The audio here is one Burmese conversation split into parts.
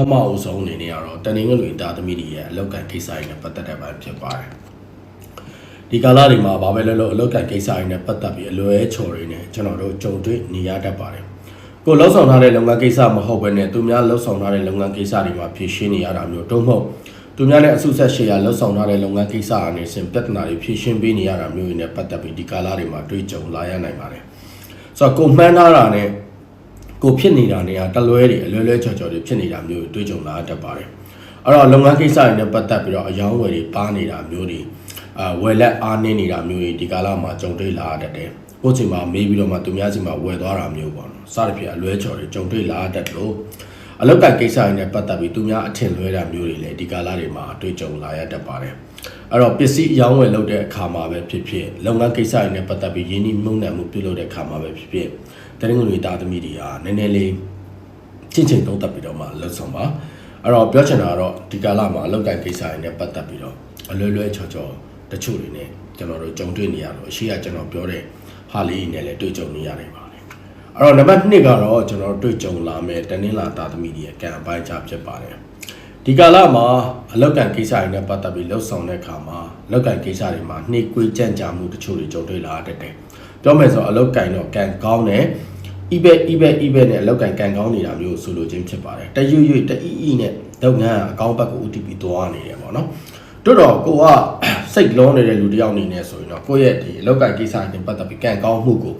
ပထမအဆုံးအနေနဲ့ကတော့တနင်္ဂနွေသားသမီးတွေရဲ့အလောက်ကန်ကိစ္စတွေနဲ့ပတ်သက်တဲ့ပိုင်းဖြစ်ပါတယ်ဒီကာလတွေမှာဘာပဲလဲလို့အလောက်ကန်ကိစ္စတွေနဲ့ပတ်သက်ပြီးအလွဲချော်တွေနဲ့ကျွန်တော်တို့ကြုံတွေ့နေရတတ်ပါတယ်ကိုလှုပ်ဆောင်ထားတဲ့လုပ်ငန်းကိစ္စမဟုတ်ဘဲနဲ့သူများလှုပ်ဆောင်ထားတဲ့လုပ်ငန်းကိစ္စတွေမှာဖြည့်ရှင်းနေရတာမျိုးတော့မဟုတ်သူများနဲ့အဆုဆက်ရှေ့ရလှုပ်ဆောင်ထားတဲ့လုပ်ငန်းကိစ္စအနေနဲ့ပြဿနာတွေဖြည့်ရှင်းပေးနေရတာမျိုးတွေနဲ့ပတ်သက်ပြီးဒီကာလတွေမှာတွေ့ကြုံလာရနိုင်ပါတယ်ဆိုတော့ကိုမှန်းထားတာနဲ့ ကိုဖြစ်နေတာနေရာတလွဲတွေအလွဲလွဲချော်ချော်တွေဖြစ်နေတာမျိုးတွေတွေ့ကြုံလာတတ်ပါတယ်အဲ့တော့လုပ်ငန်းကိစ္စတွေနဲ့ပတ်သက်ပြီးတော့အယောင်းဝယ်တွေပါနေတာမျိုးတွေအာဝယ်လက်အားနည်းနေတာမျိုးတွေဒီကာလမှာကြုံတွေ့လာတတ်တယ်ကိုယ့်ချိန်မှာမေးပြီးတော့မှသူများစီမှာဝယ်သွားတာမျိုးပေါ့နော်စသဖြင့်အလွဲချော်တွေကြုံတွေ့လာတတ်လို့အလောက်ကကိစ္စတွေနဲ့ပတ်သက်ပြီးသူများအထင်လွဲတာမျိုးတွေလည်းဒီကာလတွေမှာတွေ့ကြုံလာရတတ်ပါတယ်အဲ့တော့ပစ္စည်းအယောင်းဝယ်လုပ်တဲ့အခါမှာပဲဖြစ်ဖြစ်လုပ်ငန်းကိစ္စတွေနဲ့ပတ်သက်ပြီးယင်းနှိမုန်းနှံမှုပြုလုပ်တဲ့အခါမှာပဲဖြစ်ဖြစ် တရင်ငွေသားသမီးတွေဟာနည်းနည်းလေးချင်းချင်းသုံးသပ်ပြီးတော့မှလှုပ်ဆောင်ပါအဲ့တော့ပြောချင်တာကတော့ဒီကာလမှာအလုပ်ကိုင်ကိစ္စတွေနဲ့ပတ်သက်ပြီးတော့အလွယ်လွယ်ချော်ချော်တချို့တွေနဲ့ကျွန်တော်တို့ကြုံတွေ့နေရတော့အရှိကကျွန်တော်ပြောတဲ့ဟာလေးနဲ့လည်းတွေ့ကြုံနေရတယ်ပါလေအဲ့တော့နံပါတ်2ကတော့ကျွန်တော်တို့တွေ့ကြုံလာမဲ့တနင်္လာသားသမီးတွေရဲ့ကံအပိုင်းခြားဖြစ်ပါတယ်ဒီကာလမှာအလောက်ကန်ကိစ္စတွေနဲ့ပတ်သက်ပြီးလှုပ်ဆောင်တဲ့အခါမှာလောက်ကန်ကိစ္စတွေမှာနှိကွေးကြံ့ကြာမှုတချို့တွေကြုံတွေ့လာတတ်တယ် ပြောမယ်ဆိုတော့အလောက်ကန်တော့ကံကောင်းတယ် eBay eBay eBay နဲ့အလောက်ကန်ကန်ကောင်းနေတာမျိုးဆိုလိုချင်းဖြစ်ပါတယ်တရွရွတအီအီနဲ့လုပ်ငန်းအကောင့်ဘက်ကို OTP သွားနေတယ်ပေါ့နော်တို့တော့ကိုကစိတ်လုံးနေတဲ့လူတစ်ယောက်အနေနဲ့ဆိုရင်တော့ကိုယ့်ရဲ့ဒီအလောက်ကန်ကိစ္စနဲ့ပတ်သက်ပြီးကန်ကောင်းမှုကို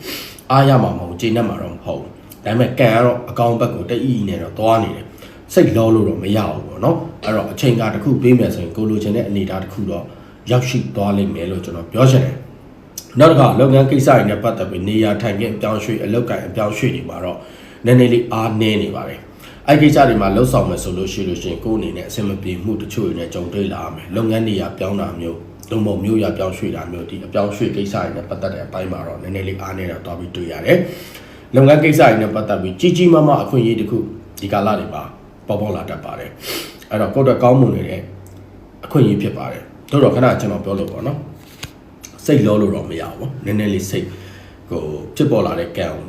အားရမှာမဟုတ်ချိန်နဲ့မှာတော့မဟုတ်ဘူးဒါပေမဲ့ကန်ကတော့အကောင့်ဘက်ကိုတအီအီနဲ့တော့သွားနေတယ်စိတ်လုံးလို့တော့မရဘူးပေါ့နော်အဲ့တော့အချိန်ကတစ်ခုပေးမယ်ဆိုရင်ကိုလိုချင်တဲ့အနေအထားတစ်ခုတော့ရောက်ရှိသွားလိမ့်မယ်လို့ကျွန်တော်ပြောချင်တယ် နောက်တစ်ခါလုပ်ငန်းကိစ္စတွေနဲ့ပတ်သက်ပြီးနေရာထိုင်ခင်းအပြောင်းရွှေ့အလုပ်ကိုင်အပြောင်းရွှေ့တွေမှာတော့နည်းနည်းလေးအားနည်းနေပါတယ်။အဲ့ဒီကိစ္စတွေမှာလှုပ်ဆောင်မယ်ဆိုလို့ရှိလို့ရှိရင်ကိုယ်အနေနဲ့အဆင်မပြေမှုတချို့တွေနဲ့ကြုံတွေ့လာရမယ်။လုပ်ငန်းနေရာပြောင်းတာမျိုးလုံမုံမျိုးရပြောင်းရွှေ့တာမျိုးဒီအပြောင်းရွှေ့ကိစ္စတွေနဲ့ပတ်သက်တဲ့အပိုင်းမှာတော့နည်းနည်းလေးအားနည်းတာတွားပြီးတွေ့ရတယ်။လုပ်ငန်းကိစ္စတွေနဲ့ပတ်သက်ပြီးကြီးကြီးမားမားအခွင့်အရေးတစ်ခုဒီကာလတွေမှာပေါ်ပေါ်လာတတ်ပါတယ်။အဲ့တော့ကိုယ့်အတွက်ကောင်းမွန်နေတဲ့အခွင့်အရေးဖြစ်ပါတယ်။တို့တော့ခဏကျွန်တော်ပြောလို့ပေါ့နော်။ စိတ်လောလို့တော့မရဘူးနည်းနည်းလေးစိတ်ဟိုဖြစ်ပေါ်လာတဲ့ကံကို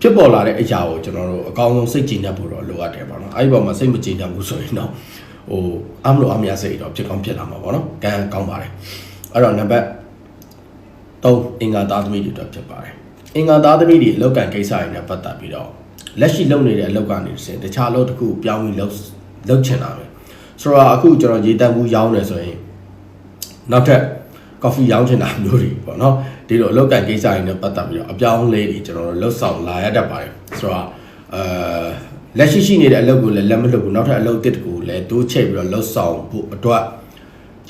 ဖြစ်ပေါ်လာတဲ့အရာကိုကျွန်တော်တို့အကောင်းဆုံးစိတ်ကြည်ညက်ဖို့တော့လိုအပ်တယ်ပေါ့နော်အဲ့ဒီပေါ်မှာစိတ်မကြည်ညက်ဘူးဆိုရင်တော့ဟိုအမလို့အမရစိတ်တော့ဖြစ်ကောင်းဖြစ်လာမှာပေါ့နော်ကံကောင်းပါတယ်အဲ့တော့နံပါတ်3အင်္ဂါသားသမီးတွေအတွက်ဖြစ်ပါတယ်အင်္ဂါသားသမီးတွေအလောက်ကန်ကိစ္စတွေနဲ့ပတ်သက်ပြီးတော့လက်ရှိလုပ်နေတဲ့အလောက်ကနေစင်တခြားအလုပ်တစ်ခုပြောင်းပြီးလုပ်လုပ်ချင်တာပဲဆိုတော့အခုကျွန်တော်ရေတံမှုရောင်းနေဆိုရင်နောက်ထပ် ကော်ဖီရောင်းချင်တာမျိုးတွေပေါ့နော်ဒီလိုအလောက်ကန်ကိစ္စတွေနဲ့ပတ်သက်ပြီးတော့အပြောင်းလဲတွေကျွန်တော်တို့လှုပ်ဆောင်လာရတတ်ပါတယ်ဆိုတော့အာလက်ရှိရှိနေတဲ့အလုပ်ကိုလည်းလက်မလုပ်ဘူးနောက်ထပ်အလုပ်တစ်တကူလည်းတိုးချိတ်ပြီးတော့လှုပ်ဆောင်ဖို့အတွက်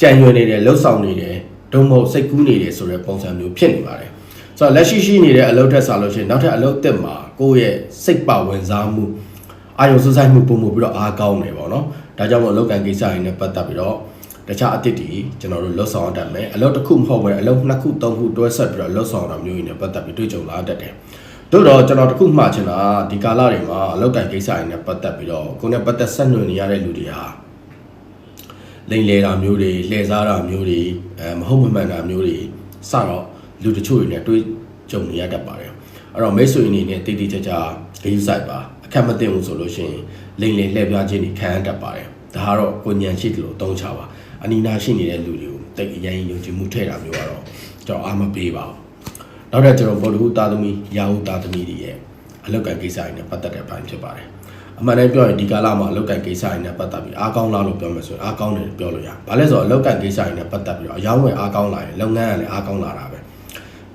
ကြံရွယ်နေတယ်လှုပ်ဆောင်နေတယ်ဒုံမဟုတ်စိတ်ကူးနေတယ်ဆိုတဲ့ပုံစံမျိုးဖြစ်နေပါတယ်ဆိုတော့လက်ရှိရှိနေတဲ့အလုပ်ထက်စားလို့ရှိရင်နောက်ထပ်အလုပ်တစ်မှာကိုယ့်ရဲ့စိတ်ပါဝင်စားမှုအာရုံစူးစိုက်မှုပုံမှုပြီးတော့အားကောင်းတယ်ပေါ့နော်ဒါကြောင့်မို့အလုပ်ကန်ကိစ္စတွေနဲ့ပတ်သက်ပြီးတော့ တခြားအသစ်တွေကျွန်တော်တို့လှုပ်ဆောင်တတ်မယ်အလုပ်တစ်ခုမဟုတ်ဘဲအလုပ်နှစ်ခုသုံးခုတွဲဆက်ပြီးတော့လှုပ်ဆောင်တာမျိုးတွေနဲ့ပတ်သက်ပြီးတွေ့ကြုံလာတတ်တယ်တို့တော့ကျွန်တော်တခုမှချင်တာဒီကာလတွေမှာအလုပ်တိုင်ကိစ္စတွေနဲ့ပတ်သက်ပြီးတော့ကိုယ်နဲ့ပတ်သက်ဆက်နွယ်နေရတဲ့လူတွေဟာလိမ်လည်တာမျိုးတွေလှည့်စားတာမျိုးတွေအဲမဟုတ်မမှန်တာမျိုးတွေစတော့လူတချို့တွေနဲ့တွေ့ကြုံနေရတတ်ပါတယ်အဲ့တော့မိတ်ဆွေအနေနဲ့တည်တည်ကြကြဂရုစိုက်ပါအခက်မသိဘူးဆိုလို့ရှိရင်လိမ်လည်လှည့်ပြားခြင်းတွေခံရတတ်ပါတယ်ဒါကတော့ကိုညံရှိတယ်လို့သုံးချပါ အနီနာရှိနေတဲ့လူတွေကိုတိတ်အရင်ယုံကြည်မှုထည့်တာမျိုးကတော့ကျွန်တော်အားမပေးပါဘူးနောက်ထပ်ကျွန်တော်ဗော်ဒူသားသမီးရာဟုသားသမီးတွေရဲ့အလောက်ကန်ကိစ္စတွေနဲ့ပတ်သက်တဲ့ပိုင်းဖြစ်ပါတယ်အမှန်တမ်းပြောရင်ဒီကာလမှာအလောက်ကန်ကိစ္စတွေနဲ့ပတ်သက်ပြီးအားကောင်းလားလို့ပြောမယ်ဆိုရင်အားကောင်းတယ်လို့ပြောလို့ရဘာလဲဆိုတော့အလောက်ကန်ကိစ္စတွေနဲ့ပတ်သက်ပြီးတော့အယောင်းဝယ်အားကောင်းလာရင်လုပ်ငန်းကလည်းအားကောင်းလာတာပဲ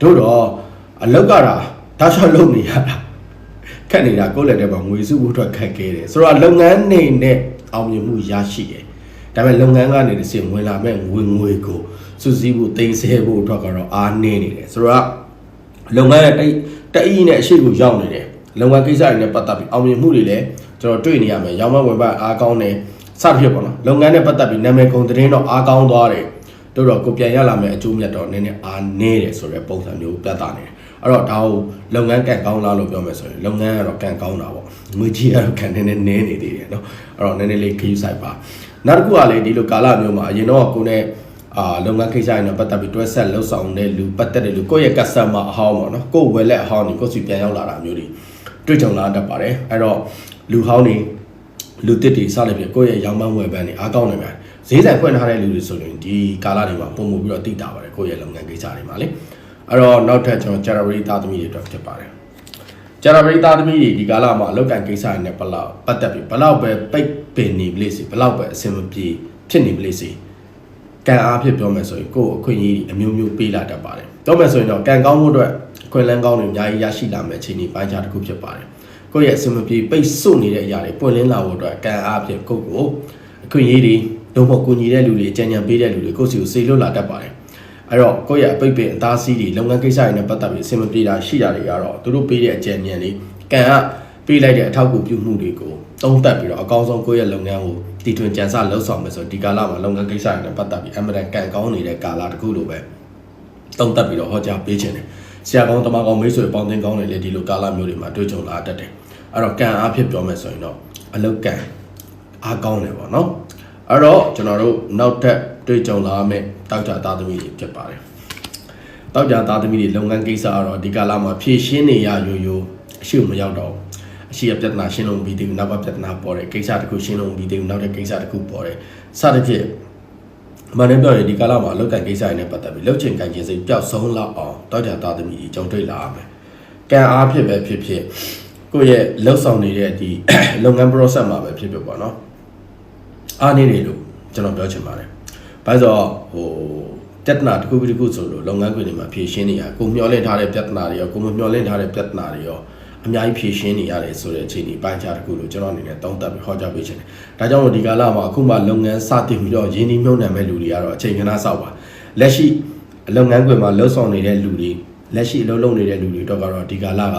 တို့တော့အလောက်ကတာဒါရှော့လုပ်နေရတာခက်နေတာကိုယ့်လက်ထဲမှာငွေစုဖို့အတွက်ခက်ခဲတယ်ဆိုတော့လုပ်ငန်းနေနဲ့အောင်မြင်မှုရရှိတယ် ဒါပေမဲ့လုပ်ငန်းကနေတစ်ဆင့်ဝင်လာမဲ့ငွေငွေကိုစုစည်းဖို့တိမ်ဆဲဖို့အတွက်ကတော့အားနည်းနေတယ်ဆိုတော့လုပ်ငန်းရဲ့တိတ်တအီးနဲ့အရှိကိုရောက်နေတယ်လုပ်ငန်းကိစ္စတွေနဲ့ပတ်သက်ပြီးအောင်မြင်မှုတွေလည်းကျွန်တော်တွေ့နေရမယ်ရောင်းမဝင်ပါအားကောင်းတယ်စသဖြင့်ပေါ့နော်လုပ်ငန်းနဲ့ပတ်သက်ပြီးနာမည်ကုန်သတင်းတော့အားကောင်းသွားတယ်တို့တော့ကိုပြန်ရလာမယ့်အကျိုးမြတ်တော့နည်းနည်းအားနည်းတယ်ဆိုတဲ့ပုံစံမျိုးပြသနေတယ်အဲ့တော့ဒါကိုလုပ်ငန်းကန်ကောင်းလားလို့ပြောမယ်ဆိုရင်လုပ်ငန်းကတော့ကန်ကောင်းတာပေါ့ငွေကြီးကတော့ကန်နေနေနည်းနေသေးတယ်เนาะအဲ့တော့နည်းနည်းလေးခရီးဆိုင်ပါ နောက်တစ်ခုကလည်းဒီလိုကာလမျိုးမှာအရင်တော့ကိုယ်နဲ့အာလုပ်ငန်းကိစ္စတွေနဲ့ပတ်သက်ပြီးတွဲဆက်လှုပ်ဆောင်တဲ့လူပတ်သက်တဲ့လူကိုယ့်ရဲ့ customer အဟောင်းပေါ့နော်ကိုယ့်ဝယ်လက်အဟောင်းนี่ကိုယ့်စီပြန်ရောက်လာတာမျိုးတွေတွေ့ကြုံလာတတ်ပါတယ်အဲ့တော့လူဟောင်းတွေလူတစ်တွေစသဖြင့်ကိုယ့်ရဲ့ရောင်းပန်းဝယ်ပန်းတွေအားကောင်းနေမှာဈေးဆိုင်ဖွင့်ထားတဲ့လူတွေဆိုရင်ဒီကာလတွေမှာပုံမှုပြီးတော့တည်တာပါတယ်ကိုယ့်ရဲ့လုပ်ငန်းကိစ္စတွေမှာလေအဲ့တော့နောက်ထပ်ကျွန်တော် January သားသမီးတွေအတွက်ဖြစ်ပါတယ် ကျန်တော်ပရိသတ်သမီးတွေဒီကာလမှာအလောက်ကန်ကိစ္စတွေနဲ့ဘလောက်ပတ်သက်ပြီးဘလောက်ပဲပိတ်ပင်နေပလိစီဘလောက်ပဲအဆင်မပြေဖြစ်နေပလိစီကံအားဖြင့်ပြောမယ်ဆိုရင်ကိုယ့်အခွင့်အရေးအမျိုးမျိုးပေးလာတတ်ပါတယ်ပြောမယ်ဆိုရင်တော့ကံကောင်းမှုအတွက်အခွင့်အလမ်းကောင်းတွေအများကြီးရရှိလာမယ့်အခြေအနေပိုင်းခြားတစ်ခုဖြစ်ပါတယ်ကိုယ့်ရဲ့အဆင်မပြေပိတ်ဆို့နေတဲ့အရာတွေပွင့်လင်းလာဖို့အတွက်ကံအားဖြင့်ကိုယ့်ကိုအခွင့်အရေးတွေတော့မဟုတ်ကိုညီတဲ့လူတွေအကြံဉာဏ်ပေးတဲ့လူတွေကိုယ့်စီကိုစေလွတ်လာတတ်ပါတယ် အဲ့တော့ကိုယ့်ရဲ့အပိတ်ပင်အသားစီးတွေလုပ်ငန်းကိစ္စတွေနဲ့ပတ်သက်ပြီးအဆင်မပြေတာရှိတာတွေကတော့သူတို့ပေးတဲ့အကြံဉာဏ်တွေကံကပေးလိုက်တဲ့အထောက်အကူပြုမှုတွေကိုသုံးသပ်ပြီးတော့အကောင်းဆုံးကိုယ့်ရဲ့လုပ်ငန်းကိုတည်ထွင်ကြံစလှုပ်ဆောင်မယ်ဆိုဒီကာလမှာလုပ်ငန်းကိစ္စတွေနဲ့ပတ်သက်ပြီးအမှန်တန်ကံကောင်းနေတဲ့ကာလတစ်ခုလိုပဲသုံးသပ်ပြီးတော့ဟောကြားပေးခြင်းတယ်ဆရာကောင်းတမကောင်းမိတ်ဆွေပေါင်းတင်ကောင်းတွေလည်းဒီလိုကာလမျိုးတွေမှာတွေ့ကြုံလာတတ်တယ်အဲ့တော့ကံအားဖြင့်ပြောမယ်ဆိုရင်တော့အလုတ်ကံအားကောင်းတယ်ပေါ့နော်အဲ့တော့ကျွန်တော်တို့နောက်ထပ် တွေ့ကြုံလာမယ့်တောက်ကြသားသမီးတွေဖြစ်ပါတယ်တောက်ကြသားသမီးတွေလုပ်ငန်းကိစ္စကတော့ဒီကာလမှာဖြည့်ရှင်းနေရရိုးရိုးအရှိမရောက်တော့အရှိရပြဿနာရှင်းလုံးပြီးသေးဘူးနောက်ကပြဿနာပေါ်တယ်ကိစ္စတစ်ခုရှင်းလုံးပြီးသေးဘူးနောက်တဲ့ကိစ္စတစ်ခုပေါ်တယ်စသဖြင့်မန်နေပြောရင်ဒီကာလမှာအလုပ်ကန်ကိစ္စတွေနဲ့ပတ်သက်ပြီးလုပ်ချင်ကန်ချင်စိတ်ပျောက်ဆုံးလောက်အောင်တောက်ကြသားသမီးတွေကြုံတွေ့လာရမယ်ကံအားဖြစ်ပဲဖြစ်ဖြစ်ကိုယ့်ရဲ့လှုပ်ဆောင်နေတဲ့ဒီလုပ်ငန်း process မှာပဲဖြစ်ဖြစ်ပေါ့နော်အားနေတယ်လို့ကျွန်တော်ပြောချင်ပါတယ်။ ဘာလို့ဆိုတော့ဟိုပြဿနာတစ်ခုပြီးတစ်ခုဆိုလို့လုပ်ငန်းခွင်တွေမှာဖြည့်ရှင်းနေရကိုမျောလင့်ထားတဲ့ပြဿနာတွေရောကိုမမျောလင့်ထားတဲ့ပြဿနာတွေရောအများကြီးဖြည့်ရှင်းနေရတယ်ဆိုတဲ့အခြေအနေပိုင်းခြားတစ်ခုလို့ကျွန်တော်အနေနဲ့သုံးသပ်ပြီးဟောကြားပေးချင်တယ်။ဒါကြောင့်မို့ဒီကာလမှာအခုမှလုပ်ငန်းစတင်ပြီးတော့ရင်းနှီးမြှုပ်နှံမဲ့လူတွေကတော့အချိန်ခဏစောက်ပါ။လက်ရှိလုပ်ငန်းခွင်မှာလှုပ်ဆောင်နေတဲ့လူတွေလက်ရှိအလုပ်လုပ်နေတဲ့လူတွေတော့ကတော့ဒီကာလက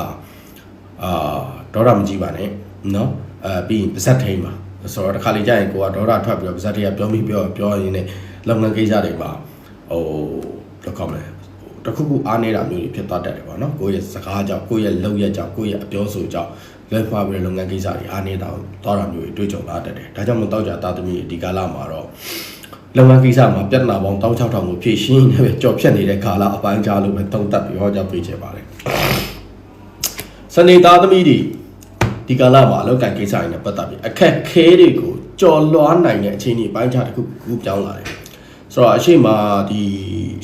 အာဒေါရမကြီးပါနဲ့နော်အဲပြီးရင်ပါဇက်ထိန်ပါဆိုတော့တစ်ခါလေကြာရင်ကိုကဒေါရထွက်ပြီးတော့ပါဇက်ထိန်ကပြောပြီးပြောပြောရင်းနဲ့ လုပ်ငန်းကိစ္စတွေမှာဟိုတော့ကောင်းတယ်တခုခုအားနေတာမျိုးတွေဖြစ်သွားတတ်တယ်ပေါ့နော်ကိုယ့်ရဲ့စကားကြောင့်ကိုယ့်ရဲ့လုပ်ရက်ကြောင့်ကိုယ့်ရဲ့အပြောဆိုကြောင့်လွဲမှားပြီးလုပ်ငန်းကိစ္စတွေအားနေတာသွားတာမျိုးတွေတွေ့ကြုံလာတတ်တယ်ဒါကြောင့်မတော့ကြတာသမီးဒီကာလမှာတော့လုပ်ငန်းကိစ္စမှာပြဿနာပေါင်း16000ကိုဖြည့်ရှင်းနေပဲကြော်ဖြတ်နေတဲ့ကာလအပိုင်းကြားလို့ပဲတုံ့တက်ပြီးဟောကြားပေးချင်ပါတယ်စနေသားသမီးတွေဒီကာလမှာအလောက်ကန်ကိစ္စတွေနဲ့ပတ်သက်ပြီးအခက်ခဲတွေကိုကြော်လွှားနိုင်တဲ့အခြေအနေပိုင်းခြားတစ်ခုခုပြောင်းလာတယ် ဆိုတော့အရှိမဒီ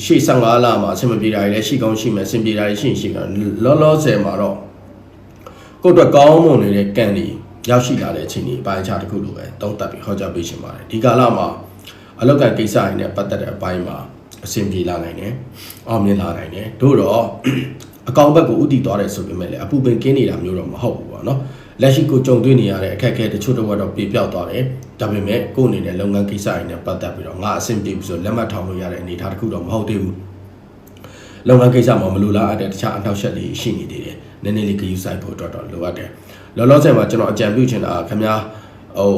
ရှေ့15လမှာအဆင်မပြေတာတွေလည်းရှိကောင်းရှိမယ်အဆင်ပြေတာတွေရှိရင်ရှိမယ်လောလောဆယ်မှာတော့ကိုယ့်အတွက်ကောင်းမွန်နေတဲ့ကံတွေရောက်ရှိလာတဲ့အချိန်ဒီအပိုင်းအခြားတစ်ခုလိုပဲတုံးတက်ပြီးဟောကြားပေးရှင်ပါတယ်ဒီကာလမှာအလောက်ကကိစ္စတွေနဲ့ပတ်သက်တဲ့အပိုင်းမှာအဆင်ပြေလာနိုင်တယ်အောင်မြင်လာနိုင်တယ်တို့တော့အကောင်ဘက်ကိုဥတည်သွားတယ်ဆိုပေမဲ့လည်းအပူပင်ကင်းနေတာမျိုးတော့မဟုတ်ဘူးပေါ့နော် လက်ရှိကိုကြုံတွေ့နေရတဲ့အခက်အခဲတချို့တော့တော့ပြေပြောက်သွားတယ်ဒါပေမဲ့ကိုယ်အနေနဲ့လုပ်ငန်းကိစ္စတွေနဲ့ပတ်သက်ပြီးတော့ငါအဆင်ပြေပြီဆိုလက်မှတ်ထောင်လို့ရတဲ့အနေအထားတစ်ခုတော့မဟုတ်သေးဘူးလုပ်ငန်းကိစ္စမှာမလိုလားအပ်တဲ့တခြားအထောက်အချက်တွေရှိနေသေးတယ်နည်းနည်းလေးဂရုစိုက်ဖို့တော့တော့လိုအပ်တယ်လောလောဆယ်မှာကျွန်တော်အကြံပြုချင်တာခင်ဗျာဟို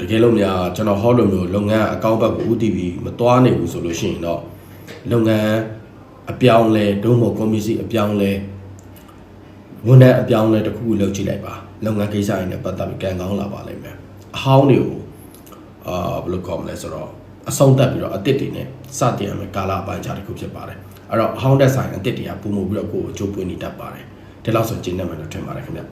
တကယ်လို့များကျွန်တော်ဟောလိုမျိုးလုပ်ငန်းအကောင့်ဘက်ကိုဥတည်ပြီးမသွားနိုင်ဘူးဆိုလို့ရှိရင်တော့လုပ်ငန်းအပြောင်းလဲဒုံမို့ကွန်မစီအပြောင်းလဲဝန်ထမ်းအပြောင်းလဲတစ်ခုခုလုပ်ကြည့်လိုက်ပါ လုပ်ငန်းကိစ္စတွေနဲ့ပတ်သက်ပြီးကံကောင်းလာပါလိမ့်မယ်အဟောင်းတွေကိုအာဘယ်လိုခေါ်မလဲဆိုတော့အဆုံးတက်ပြီးတော့အစ်စ်တွေနဲ့စတင်ရမယ်ကာလအပိုင်းခြားတစ်ခုဖြစ်ပါတယ်အဲ့တော့အဟောင်းတက်ဆိုင်အစ်စ်တွေကပုံမှုပြီးတော့ကိုယ်ကိုအကျိုးပွင့်နေတတ်ပါတယ်ဒီလောက်ဆိုကျင်းနေမယ်လို့ထင်ပါတယ်ခင်ဗျ